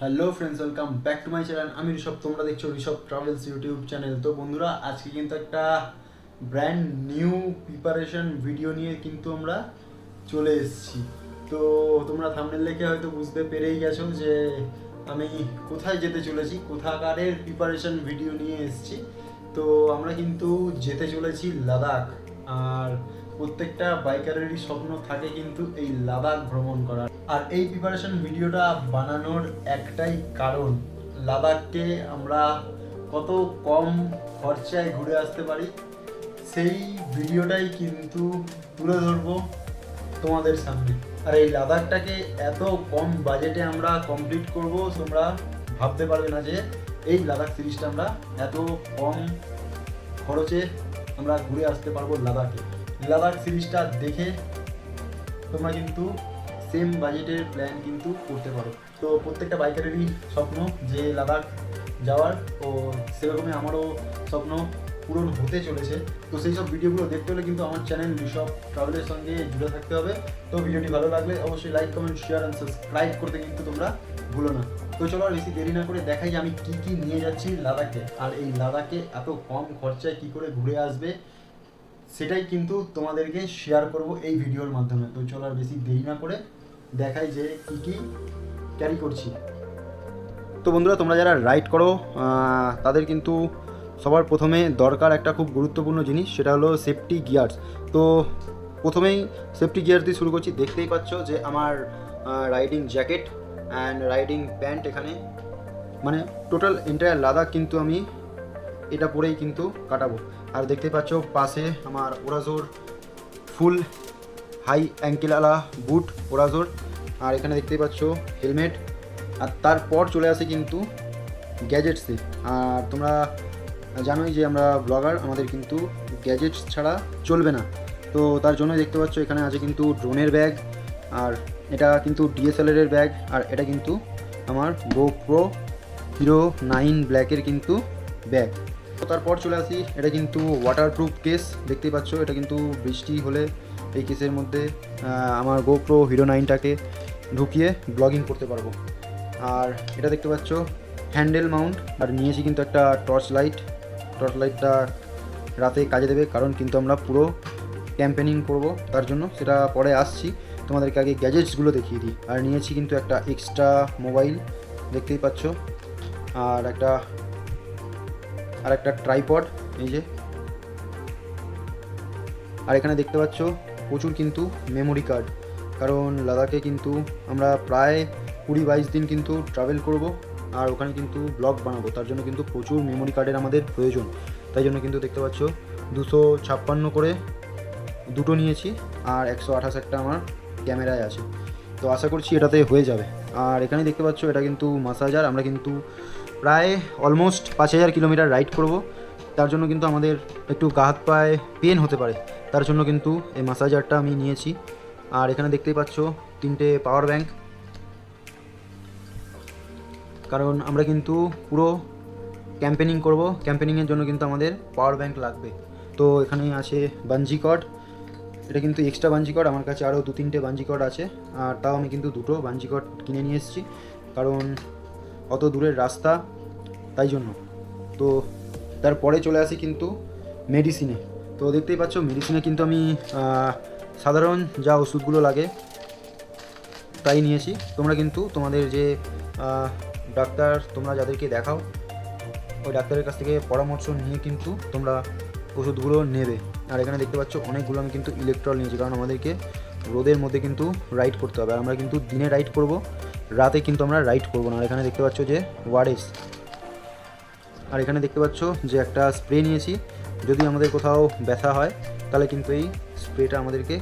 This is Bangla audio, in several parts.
Hello friends welcome back to my channel আমি ঋষভ, তোমরা দেখছ ঋষভ ট্রাভেলস ইউটিউব চ্যানেল তো বন্ধুরা, আজকে কিন্তু একটা ব্র্যান্ড নিউ প্রিপারেশন ভিডিও নিয়ে কিন্তু আমরা চলে এসেছি। তো তোমরা থামনেল দেখে হয়তো বুঝতে পেরেই গেছো যে আমি কোথায় যেতে চলেছি, কোথাকারের প্রিপারেশন ভিডিও নিয়ে এসেছি। তো আমরা কিন্তু যেতে চলেছি লাদাখ। আর প্রত্যেকটা বাইকারেরই স্বপ্ন থাকে কিন্তু এই লাদাখ ভ্রমণ করার। আর এই প্রিপারেশন ভিডিওটা বানানোর একটাই কারণ, লাদাখকে আমরা কত কম খরচায় ঘুরে আসতে পারি, সেই ভিডিওটাই কিন্তু তুলে ধরবো তোমাদের সামনে। আর এই লাদাখটাকে এত কম বাজেটে আমরা কমপ্লিট করব, তোমরা ভাবতে পারবে না যে এই লাদাখ সিরিজটা আমরা এত কম খরচে আমরা ঘুরে আসতে পারব লাদাখে। লাদাখ সিরিজটা দেখে তোমরা কিন্তু সেম বাজেটের প্ল্যান কিন্তু করতে পারো। তো প্রত্যেকটা বাইকারেরই স্বপ্ন যে লাদাখ যাওয়ার ও সেরকমই আমারও স্বপ্ন পূরণ হতে চলেছে। তো সেই সব ভিডিওগুলো দেখতে হলে কিন্তু আমার চ্যানেল ঋষভ ট্রাভেলের সঙ্গে জুড়ে থাকতে হবে। তো ভিডিওটি ভালো লাগলে অবশ্যই like comment share and subscribe করতে কিন্তু তোমরা ভুলো না। তো চলো আর বেশি দেরি না করে দেখাই আমি কি কি নিয়ে যাচ্ছি লাদাখে আর এই লাদাখে এত কম খরচায় কি করে ঘুরে আসবে সেটাই কিন্তু তোমাদেরকে শেয়ার করব এই ভিডিওর মাধ্যমে। তো চলো আর বেশি দেরি না করে দেখাই যে কি কি ক্যারি করছি। তো বন্ধুরা, তোমরা যারা রাইড করো তাদের কিন্তু সবার প্রথমে দরকার একটা খুব গুরুত্বপূর্ণ জিনিস, সেটা হলো সেফটি গিয়ার্স তো প্রথমেই সেফটি গিয়ার দিয়ে শুরু করছি। দেখতেই পাচ্ছ যে আমার riding jacket and riding pant এখানে মানে টোটাল এন্টায়ার লাদাখ কিন্তু আমি এটা পরেই কিন্তু কাটাবো। আর দেখতে পাচ্ছ, পাশে আমার ওরাজোর ফুল হাই অ্যাঙ্কেলালা বুট ওরাজোর। আর এখানে দেখতে পাচ্ছ, হেলমেট। আর তারপর চলে আসে কিন্তু গ্যাজেটসে। আর তোমরা জানোই যে আমরা ব্লগার, আমাদের কিন্তু গ্যাজেটস ছাড়া চলবে না। তো তার জন্য দেখতে পাচ্ছ, এখানে আছে কিন্তু ড্রোনের ব্যাগ। আর এটা কিন্তু ডিএসএলআর এর ব্যাগ। আর এটা কিন্তু আমার গোপ্রো হিরো নাইন ব্ল্যাকের কিন্তু ব্যাগ। তারপর চলে আসি, এটা কিন্তু ওয়াটারপ্রুফ কেস দেখতেই পাচ্ছ, এটা কিন্তু বৃষ্টি হলে এই কেসের মধ্যে আমার গোপ্রো হিরো নাইনটাকে ঢুকিয়ে ব্লগিং করতে পারব। আর এটা দেখতে পাচ্ছ হ্যান্ডেল মাউন্ট আর নিয়েছি কিন্তু একটা টর্চ লাইট টর্চ লাইটটা রাতে কাজে দেবে, কারণ কিন্তু আমরা পুরো ক্যাম্পেনিং করব, তার জন্য সেটা পরে আসছি। তোমাদেরকে আগে গ্যাজেটসগুলো দেখিয়ে দিই। আর নিয়েছি কিন্তু একটা এক্সট্রা মোবাইল দেখতেই পাচ্ছ। আর একটা আর একটা ট্রাইপড এই যে। আর এখানে দেখতে পাচ্ছ, প্রচুর কিন্তু মেমোরি কার্ড কারণ লাদাখে কিন্তু আমরা প্রায় কুড়ি বাইশ দিন কিন্তু ট্রাভেল করব, আর ওখানে কিন্তু ব্লগ বানাবো। তার জন্য কিন্তু প্রচুর মেমোরি কার্ডের আমাদের প্রয়োজন। তাই জন্য কিন্তু দেখতে পাচ্ছ, দুশো ছাপ্পান্ন করে দুটো নিয়েছি, আর একশো আঠাশ একটা আমার ক্যামেরায় আছে। তো আশা করছি এটাতে হয়ে যাবে। আর এখানে দেখতে পাচ্ছ, এটা কিন্তু মাসাজার আমরা কিন্তু প্রায় অলমোস্ট পাঁচ হাজার কিলোমিটার রাইড করব। তার জন্য কিন্তু আমাদের একটু গা হাত পায়ে পেন হতে পারে। তার জন্য কিন্তু এই মাসাজারটা আমি নিয়েছি। আর এখানে দেখতেই পাচ্ছ তিনটে পাওয়ার ব্যাংক কারণ আমরা কিন্তু পুরো ক্যাম্পেনিং করব। ক্যাম্পেনিংয়ের জন্য কিন্তু আমাদের পাওয়ার ব্যাংক লাগবে। তো এখানে আছে বাঞ্জি কর্ড এটা কিন্তু এক্সট্রা বাঞ্জি কর্ড আমার কাছে আরও দু তিনটে বাঞ্জি কর্ড আছে। আর তাও আমি কিন্তু দুটো বাঞ্জি কর্ড কিনে নিয়ে এসেছি। কারণ অত দূরের রাস্তা, তাই জন্য। তো তারপরে চলে আসি কিন্তু মেডিসিনে তো দেখতেই পাচ্ছ মেডিসিনে কিন্তু আমি সাধারণ যা ওষুধগুলো লাগে, তাই নিয়েছি। তোমরা কিন্তু তোমাদের যে ডাক্তার তোমরা যাদেরকে দেখাও, ওই ডাক্তারের কাছ থেকে পরামর্শ নিয়ে কিন্তু তোমরা ওষুধগুলো নেবে। আর এখানে দেখতে পাচ্ছ, অনেকগুলো আমি কিন্তু ইলেকট্রল নিয়েছি, কারণ আমাদেরকে রোদের মধ্যে কিন্তু রাইড করতে হবে। আর আমরা কিন্তু দিনে রাইড করব রাতে কিন্তু আমরা রাইড করব না। আর এখানে দেখতে পাচ্ছ যে ওয়ারেস আর এখানে দেখতে পাচ্ছ যে একটা স্প্রে নিয়েছি। যদি আমাদের কোথাও ব্যথা হয়, তাহলে কিন্তু এই স্প্রেটা আমাদেরকে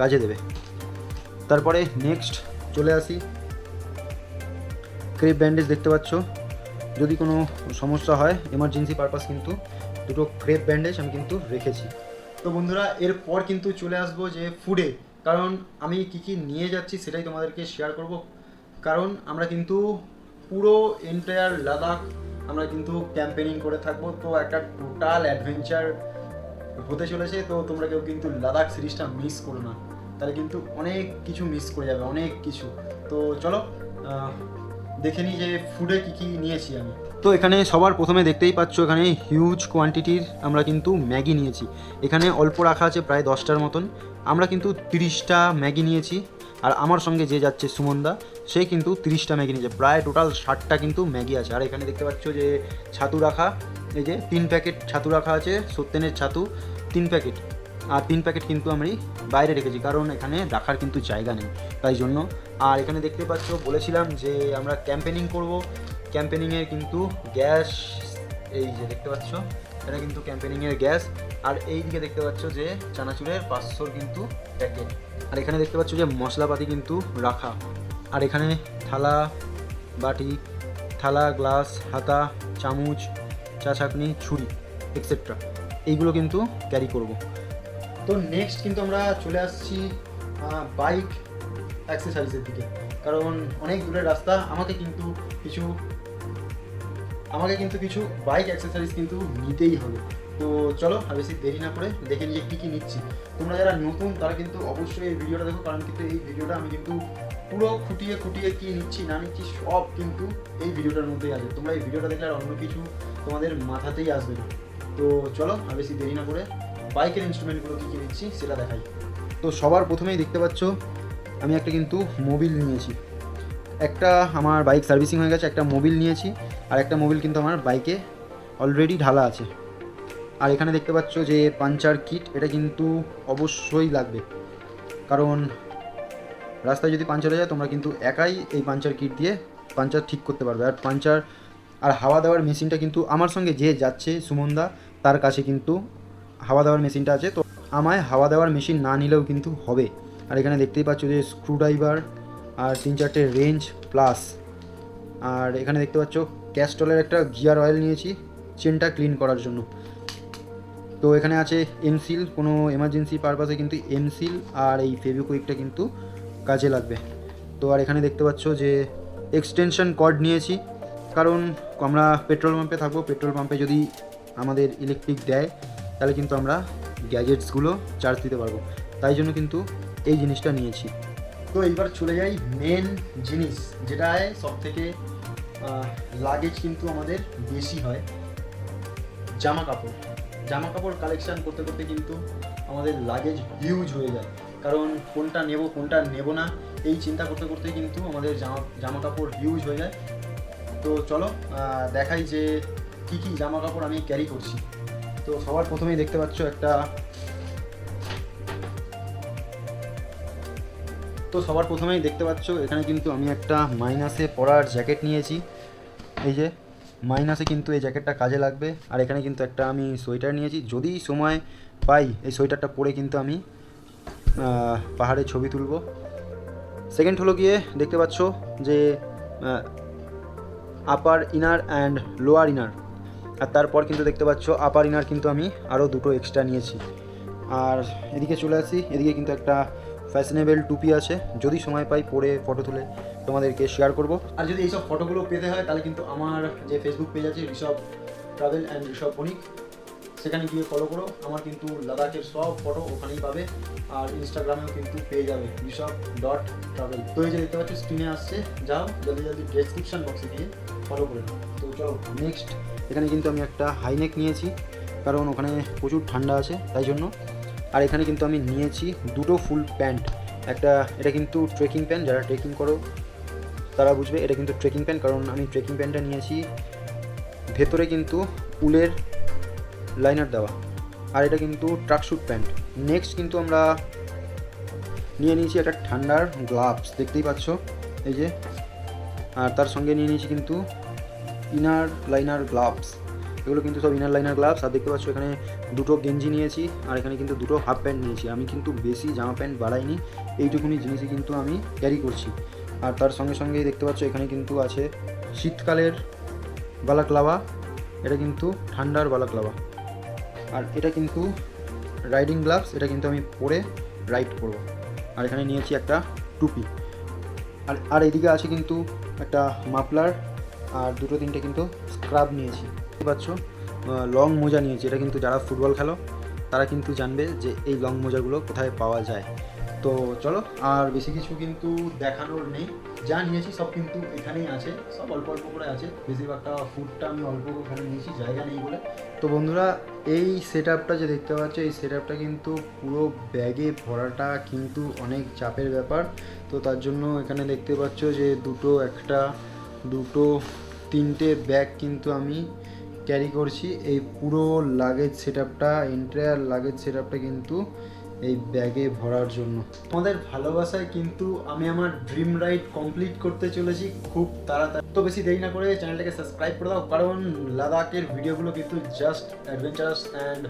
কাজে দেবে। তারপরে নেক্সট চলে আসি। ক্রেপ ব্যান্ডেজ দেখতে পাচ্ছ। যদি কোনো সমস্যা হয় এমার্জেন্সি পারপাস কিন্তু দুটো ক্রেপ ব্যান্ডেজ আমি কিন্তু রেখেছি। তো বন্ধুরা, এরপর কিন্তু চলে আসব যে ফুডে কারণ আমি কি কি নিয়ে যাচ্ছি সেটাই তোমাদেরকে শেয়ার করব। কারণ আমরা কিন্তু পুরো এন্টায়ার লাদাখ আমরা কিন্তু ক্যাম্পেনিং করে থাকব। তো একটা টোটাল অ্যাডভেঞ্চার হতে চলেছে। তো তোমরা কেউ কিন্তু লাদাখ সিরিজটা মিস করো না। তাহলে কিন্তু অনেক কিছু মিস করে যাবে, অনেক কিছু। তো চলো দেখে নিই যে ফুডে কী কী নিয়েছি আমি। তো এখানে সবার প্রথমে দেখতেই পাচ্ছ, এখানে হিউজ কোয়ান্টিটির আমরা কিন্তু ম্যাগি নিয়েছি। এখানে অল্প রাখা আছে প্রায় দশটার মতন। আমরা কিন্তু তিরিশটা ম্যাগি নিয়েছি। আর আমার সঙ্গে যে যাচ্ছে সুমনদা সে কিন্তু তিরিশটা ম্যাগি নিয়েছে। প্রায় টোটাল ষাটটা কিন্তু ম্যাগি আছে। আর এখানে দেখতে পাচ্ছ যে ছাতু রাখা, এই যে তিন প্যাকেট ছাতু রাখা আছে, সত্যেনের ছাতু, তিন প্যাকেট। আর তিন প্যাকেট কিন্তু আমি বাইরে রেখেছি, কারণ এখানে রাখার কিন্তু জায়গা নেই। তাই জন্য, আর এখানে দেখতে পাচ্ছ, বলেছিলাম যে আমরা ক্যাম্পেনিং করব। ক্যাম্পেনিংয়ের কিন্তু গ্যাস এই যে দেখতে পাচ্ছ, এটা কিন্তু ক্যাম্পেনিংয়ের গ্যাস আর এই দিকে দেখতে পাচ্ছ যে চানাচুরের পাঁচশোর কিন্তু প্যাকেট আর এখানে দেখতে পাচ্ছ যে মশলাপাতি কিন্তু রাখা। আর এখানে থালা, বাটি, থালা, গ্লাস, হাতা, চামচ, চা ছাঁকনি ছুরি এক্সেট্রা এইগুলো কিন্তু ক্যারি করব। তো নেক্সট কিন্তু আমরা চলে আসছি বাইক অ্যাক্সেসারিজের দিকে। কারণ অনেক দূরের রাস্তা, আমাকে কিন্তু কিছু আমাকে কিন্তু কিছু বাইক অ্যাক্সেসারিজ কিন্তু নিতেই হবে। তো চলো, আর বেশি দেরি না করে দেখে নিয়ে কী কী নিচ্ছি। তোমরা যারা নতুন, তারা কিন্তু অবশ্যই এই ভিডিওটা দেখো, কারণ কিন্তু এই ভিডিওটা আমি কিন্তু পুরো খুঁটিয়ে খুঁটিয়ে কী নিচ্ছি, না নিচ্ছি, সব কিন্তু এই ভিডিওটার মধ্যেই আছে। তোমরা এই ভিডিওটা দেখলে আর অন্য কিছু তোমাদের মাথাতেই আসবে না। তো চলো, আর বেশি দেরি না করে বাইকের ইনস্ট্রুমেন্টগুলো কী কী নিচ্ছি, সেটা দেখাই। তো সবার প্রথমেই দেখতে পাচ্ছ, আমি একটা কিন্তু মোবিল নিয়েছি। একটা আমার বাইক সার্ভিসিং হয়ে গেছে, একটা মোবিল নিয়েছি, আর একটা মোবিল কিন্তু আমার বাইকে অলরেডি ঢালা আছে। আর এখানে দেখতে পাচ্ছ যে পাঞ্চার কিট এটা কিন্তু অবশ্যই লাগবে। কারণ রাস্তায় যদি পাঞ্চার হয়ে যায়, তোমরা কিন্তু একাই এই পাঞ্চার কিট দিয়ে পাঞ্চার ঠিক করতে পারবে। আর পাঞ্চার, আর হাওয়া দেওয়ার মেশিনটা কিন্তু আমার সঙ্গে যে যাচ্ছে, সুমনদা, তার কাছে কিন্তু হাওয়া দেওয়ার মেশিনটা আছে। তো আমায় হাওয়া দেওয়ার মেশিন না নিলেও কিন্তু হবে। আর এখানে দেখতেই পাচ্ছ যে স্ক্রুড্রাইভার আর তিন চারটে রেঞ্জ প্লাস। আর এখানে দেখতে পাচ্ছ, ক্যাস্টলের একটা গিয়ার অয়েল নিয়েছি, চেনটা ক্লিন করার জন্য। তো এখানে আছে এমসিল, কোনো এমার্জেন্সি পারপাসে কিন্তু এমসিল আর এই ফেভিকুইকটা কিন্তু কাজে লাগবে। তো আর এখানে দেখতে পাচ্ছ যে এক্সটেনশন কর্ড নিয়েছি, কারণ আমরা পেট্রোল পাম্পে থাকব, পেট্রোল পাম্পে যদি আমাদের ইলেকট্রিক দেয়, তাহলে কিন্তু আমরা গ্যাজেটসগুলো চার্জ দিতে পারব। তাই জন্য কিন্তু এই জিনিসটা নিয়েছি। তো এইবার চলে যাই মেন জিনিস, যেটায় সব থেকে লাগেজ কিন্তু আমাদের বেশি হয়। জামা কাপড়। জামা কাপড় কালেকশান করতে করতে কিন্তু আমাদের লাগেজ হিউজ হয়ে যায়। কারণ কোনটা নেব কোনটা নেব না, এই চিন্তা করতে করতে কিন্তু আমাদের জামা জামা কাপড় হিউজ হয়ে যায়। তো চলো দেখাই যে কি কি জামা কাপড় আমি ক্যারি করছি। তো সবার প্রথমেই দেখতে পাচ্ছ একটা তো সবার প্রথমেই দেখতে পাচ্ছ, এখানে কিন্তু আমি একটা মাইনাসে পরার জ্যাকেট নিয়েছি। এই যে, মাইনাসে কিন্তু এই জ্যাকেটটা কাজে লাগবে। আর এখানে কিন্তু একটা আমি সোয়েটার নিয়েছি। যদি সময় পাই, এই সোয়েটারটা পরে কিন্তু আমি পাহাড়ে ছবি তুলব। সেকেন্ড হলো গিয়ে দেখতে পাচ্ছ যে upper inner and lower inner আর তারপর কিন্তু দেখতে পাচ্ছ আপার ইনার কিন্তু আমি আরও দুটো এক্সট্রা নিয়েছি। আর এদিকে চলে আসি, এদিকে কিন্তু একটা ফ্যাশনেবল টুপি আছে, যদি সময় পাই পরে ফটো তুলে তোমাদেরকে শেয়ার করব। আর যদি এইসব ফটোগুলো পেতে হয়, তাহলে কিন্তু আমার যে ফেসবুক পেজ আছে, ঋষভ ট্রাভেল অ্যান্ড ঋষভ বণিক, সেখানে গিয়ে ফলো করো। আমার কিন্তু লাদাখের সব ফটো ওখানেই পাবে, আর ইনস্টাগ্রামেও কিন্তু পেয়ে যাবে, ঋষভ ডট ট্রাভেল তো এই যে দেখতে পাচ্ছ স্ক্রিনে আসছে। যাও, জলদি জলদি ডেসক্রিপশন বক্সে গিয়ে ফলো করে তো চলো নেক্সট এখানে কিন্তু আমি একটা হাইনেক নিয়েছি, কারণ ওখানে প্রচুর ঠান্ডা আছে, তাই জন্য আর এখানে কিন্তু আমি নিয়েছি দুটো ফুল প্যান্ট। একটা, এটা কিন্তু ট্রেকিং প্যান্ট, যারা ট্রেকিং করো তারা বুঝবে, এটা কিন্তু ট্রেকিং প্যান্ট, কারণ আমি ট্রেকিং প্যান্টটা নিয়েছি। ভেতরে কিন্তু উলের লাইনার দেওয়া, আর এটা কিন্তু ট্রাকশুট প্যান্ট। নেক্সট কিন্তু আমরা নিয়ে নিয়েছি একটা ঠান্ডার গ্লাভস দেখতেই পাচ্ছ? এই যে, আর তার সঙ্গে নিয়ে নিয়েছি কিন্তু ইনার লাইনার গ্লাভস এগুলো কিন্তু সব ইনার লাইনার গ্লাভস আর দেখতে পাচ্ছ এখানে দুটো গেঞ্জি নিয়েছি, আর এখানে কিন্তু দুটো হাফ প্যান্ট নিয়েছি। আমি কিন্তু বেশি জামা প্যান্ট বাড়াইনি, এইটুকুনি জিনিসই কিন্তু আমি ক্যারি করছি। আর তার সঙ্গে সঙ্গেই দেখতে পাচ্ছ এখানে কিন্তু আছে শীতকালের বালাক্লাভা এটা কিন্তু ঠান্ডার বালাক্লাভা আর এটা কিন্তু রাইডিং গ্লাভস এটা কিন্তু আমি পরে রাইড করব। আর এখানে নিয়েছি একটা টুপি। আর আর এদিকে আছে কিন্তু একটা মাফলার আর দুটো তিনটে কিন্তু স্ক্রাব নিয়েছি। দেখতে পাচ্ছ লং মোজা নিয়েছি। এটা কিন্তু যারা ফুটবল খেলো, তারা কিন্তু জানবে যে এই লং মোজাগুলো কোথায় পাওয়া যায়। তো চলো, আর বেশি কিছু কিন্তু দেখানোর নেই। যা নিয়েছি সব কিন্তু এখানেই আছে। সব অল্প অল্প করে আছে। বেশিরভাগটা ফুডটা আমি অল্প ওখানে নিয়েছি, জায়গা নেই বলে। তো বন্ধুরা, এই সেট আপটা যে দেখতে পাচ্ছ, এই সেট আপটা কিন্তু পুরো ব্যাগে ভরাটা কিন্তু অনেক চাপের ব্যাপার। তো তার জন্য এখানে দেখতে পাচ্ছ যে দুটো একটা দুটো, তিনটে ব্যাগ কিন্তু আমি ক্যারি করছি। এই পুরো লাগেজ সেট আপটা এন্টায়ার লাগেজ সেট আপটা কিন্তু এই ব্যাগে ভরার জন্য। আমাদের ভালোবাসায় কিন্তু আমি আমার ড্রিম রাইড কমপ্লিট করতে চলেছি খুব তাড়াতাড়ি। তো বেশি দেরি না করে চ্যানেলটাকে সাবস্ক্রাইব করে দাও, কারণ লাদাখের ভিডিওগুলো কিন্তু জাস্ট অ্যাডভেঞ্চারাস অ্যান্ড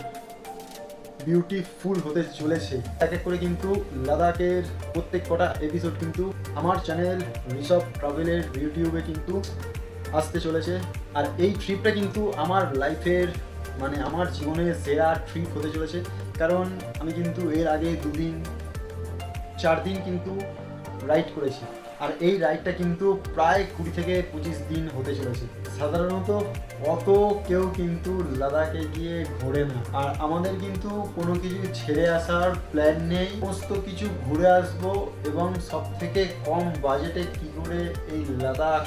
বিউটিফুল হতে চলেছে। এক এক করে কিন্তু লাদাখের প্রত্যেক কটা এপিসোড কিন্তু আমার চ্যানেল ঋষভ ট্রাভেলের ইউটিউবে কিন্তু আসতে চলেছে। আর এই ট্রিপটা কিন্তু আমার লাইফের মানে আমার জীবনের সেরা ট্রিপ হতে চলেছে। কারণ আমি কিন্তু এর আগে দুদিন চার দিন কিন্তু রাইড করেছি। আর এই রাইডটা কিন্তু প্রায় কুড়ি থেকে পঁচিশ দিন হতে চলেছে। সাধারণত অত কেউ কিন্তু লাদাখে গিয়ে ঘোরে না। আর আমাদের কিন্তু কোনো কিছু ছেড়ে আসার প্ল্যান নেই। সমস্ত কিছু ঘুরে আসব এবং সব থেকে কম বাজেটে কি করে এই লাদাখ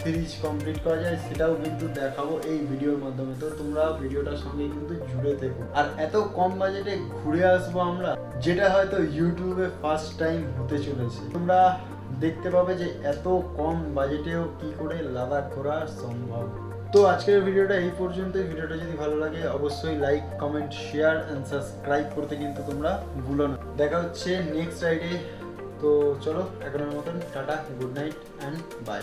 সিরিজ কমপ্লিট করা যায় সেটাও কিন্তু দেখাবো এই ভিডিওর মাধ্যমে। তো তোমরা ভিডিওটার সঙ্গে কিন্তু জুড়ে থেকো। আর এত কম বাজেটে ঘুরে আসব আমরা, যেটা হয়তো ইউটিউবে ফার্স্ট টাইম হতে চলেছে। তোমরা দেখতে পাবে যে এত কম বাজেটেও কি করে লাদাখ ঘোরা সম্ভব। তো আজকের ভিডিওটা এই পর্যন্ত। ভিডিওটা যদি ভালো লাগে, অবশ্যই like comment share and subscribe করতে কিন্তু তোমরা ভুলো না। দেখা হচ্ছে নেক্সট রাইডে তো চলো, এখনের মতন tata good night and bye